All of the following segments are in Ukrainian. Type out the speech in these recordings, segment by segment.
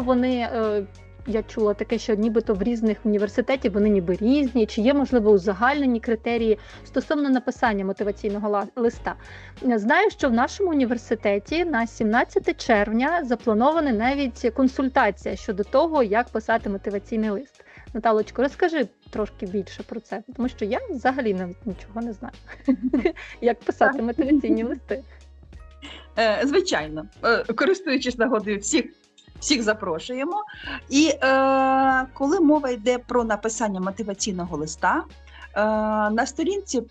вони. е, Я чула таке, що нібито в різних університетів вони ніби різні, чи є можливо узагальнені критерії стосовно написання мотиваційного листа. Знаю, що в нашому університеті на 17 червня запланована навіть консультація щодо того, як писати мотиваційний лист. Наталочко, розкажи трошки більше про це, тому що я взагалі навіть нічого не знаю, як писати мотиваційні листи. Е, Звичайно, Е, користуючись нагодою, всіх, всіх запрошуємо. І е, коли мова йде про написання мотиваційного листа, е, на сторінці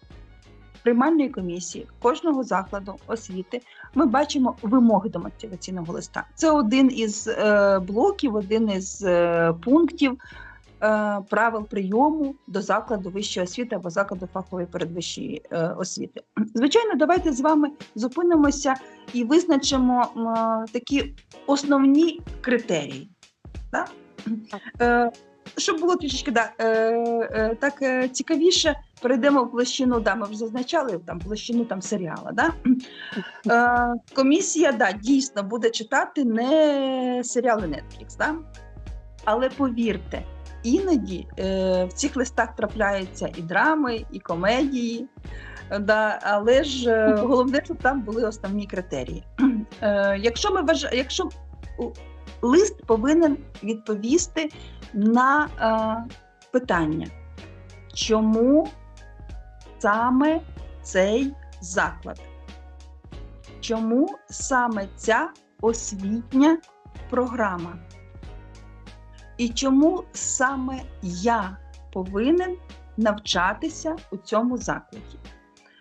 приймальної комісії кожного закладу освіти ми бачимо вимоги до мотиваційного листа. Це один із е, блоків, один із е, пунктів. Е, Правил прийому до закладу вищої освіти або закладу фахової передвищої е, освіти. Звичайно, давайте з вами зупинимося і визначимо такі основні критерії. Да? Е, щоб було трішечки да, е, е, так е, цікавіше, перейдемо в площину, да, ми вже зазначали там площину там серіала. Да? Е, комісія да, дійсно буде читати не серіали Netflix, да? але повірте, іноді е, в цих листах трапляються і драми, і комедії. Да, але ж е, головне, щоб там були основні критерії. Е, якщо ми вваж... якщо лист повинен відповісти на е, питання, чому саме цей заклад? Чому саме ця освітня програма? І чому саме я повинен навчатися у цьому закладі?